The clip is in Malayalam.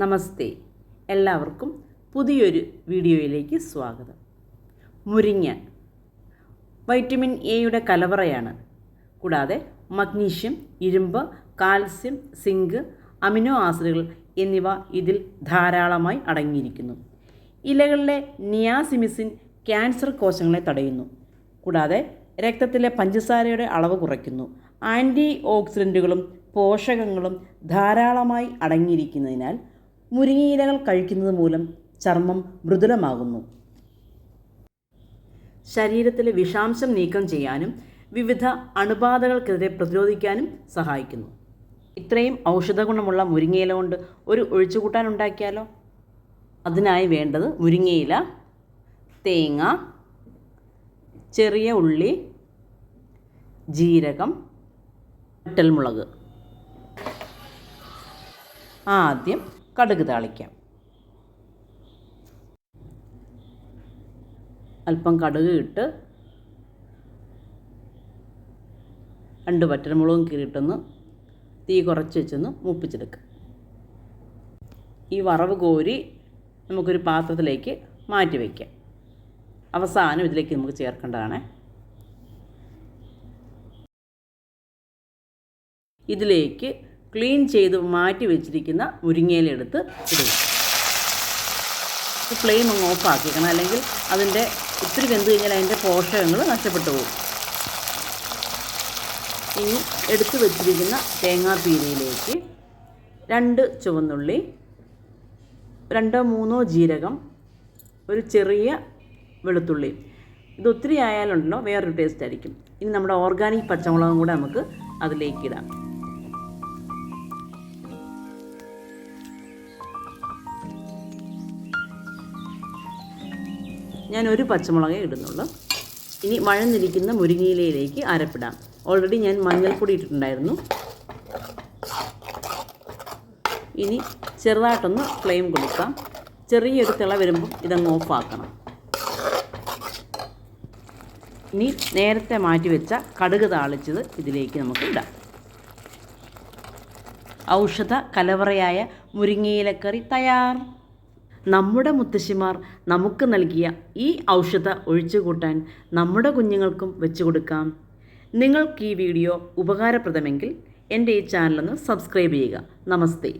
നമസ്തേ. എല്ലാവർക്കും പുതിയൊരു വീഡിയോയിലേക്ക് സ്വാഗതം. മുരിങ്ങ വൈറ്റമിൻ എയുടെ കലവറയാണ്. കൂടാതെ മഗ്നീഷ്യം ഇരുമ്പ് കാൽസ്യം സിങ്ക് അമിനോ ആസിഡുകൾ എന്നിവ ഇതിൽ ധാരാളമായി അടങ്ങിയിരിക്കുന്നു. ഇലകളിലെ നിയാസിമിസിൻ ക്യാൻസർ കോശങ്ങളെ തടയുന്നു. കൂടാതെ രക്തത്തിലെ പഞ്ചസാരയുടെ അളവ് കുറയ്ക്കുന്നു. ആന്റി ഓക്സിഡന്റുകളും പോഷകങ്ങളും ധാരാളമായി അടങ്ങിയിരിക്കുന്നതിനാൽ മുരിങ്ങയിലകൾ കഴിക്കുന്നത് മൂലം ചർമ്മം മൃദുലമാകുന്നു. ശരീരത്തിലെ വിഷാംശം നീക്കം ചെയ്യാനും വിവിധ അണുബാധകൾക്കെതിരെ പ്രതിരോധിക്കാനും സഹായിക്കുന്നു. ഇത്രയും ഔഷധ ഗുണമുള്ള മുരിങ്ങയില കൊണ്ട് ഒരു ഒഴിച്ചുകൂട്ടാൻ ഉണ്ടാക്കിയാലോ? അതിനായി വേണ്ടത് മുരിങ്ങയില തേങ്ങ ചെറിയ ഉള്ളി ജീരകം വറ്റൽമുളക്. ആദ്യം കടുക് താളിക്കാം. അല്പം കടുക് ഇട്ട് രണ്ട് പറ്റൻമുളകും കീറിയിട്ടൊന്ന് തീ കുറച്ച് വെച്ചൊന്ന് മൂപ്പിച്ചെടുക്കുക ഈ വറവ് കോരി നമുക്കൊരു പാത്രത്തിലേക്ക് മാറ്റി വയ്ക്കാം അവസാനം ഇതിലേക്ക് നമുക്ക് ചേർക്കേണ്ടതാണ് ഇതിലേക്ക് ക്ലീൻ ചെയ്ത് മാറ്റി വെച്ചിരിക്കുന്ന മുരിങ്ങയില എടുത്ത് ഇടുക ഫ്ലെയിം അങ്ങ് ഓഫ് ആക്കിക്കണം അല്ലെങ്കിൽ അതിന്റെ ഒത്തിരി വെന്ത് കഴിഞ്ഞാൽ അതിന്റെ പോഷകങ്ങൾ നഷ്ടപ്പെട്ടു പോകും. ഇനി എടുത്തു വെച്ചിരിക്കുന്ന തേങ്ങാപ്പീരയിലേക്ക് രണ്ട് ചുവന്നുള്ളി രണ്ടോ മൂന്നോ ജീരകം ഒരു ചെറിയ വെളുത്തുള്ളി. ഇത് ഒത്തിരി ആയാലുണ്ടല്ലോ വേറൊരു ടേസ്റ്റ് ആയിരിക്കും. ഇനി നമ്മുടെ ഓർഗാനിക് പച്ചമുളകും കൂടെ നമുക്ക് അതിലേക്ക് ഇടാം. ഞാൻ ഒരു പച്ചമുളകേ ഇടുന്നുള്ളൂ. ഇനി വഴന്നിരിക്കുന്ന മുരിങ്ങയിലയിലേക്ക് അരപ്പിടാം. ഓൾറെഡി ഞാൻ മഞ്ഞൾപ്പൊടി ഇട്ടിട്ടുണ്ടായിരുന്നു. ഇനി ചെറുതായിട്ടൊന്ന് ഫ്ലെയിം കൊടുക്കാം. ചെറിയൊരു തിള വരുമ്പോൾ ഇതങ്ങ് ഓഫാക്കണം ഇനി നേരത്തെ മാറ്റി വെച്ച കടുക് താളിച്ചത് ഇതിലേക്ക് നമുക്ക് ഇടാം. ഔഷധ കലവറയായ മുരിങ്ങയിലക്കറി തയ്യാർ. നമ്മുടെ മുത്തശ്ശിമാർ നമുക്ക് നൽകിയ ഈ ഔഷധ ഒഴിച്ചുകൂട്ടാൻ നമ്മുടെ കുഞ്ഞുങ്ങൾക്കും വെച്ചു കൊടുക്കാം. നിങ്ങൾക്ക് ഈ വീഡിയോ ഉപകാരപ്രദമെങ്കിൽ എന്റെ ഈ ചാനലൊന്ന് സബ്സ്ക്രൈബ് ചെയ്യുക. നമസ്തേ.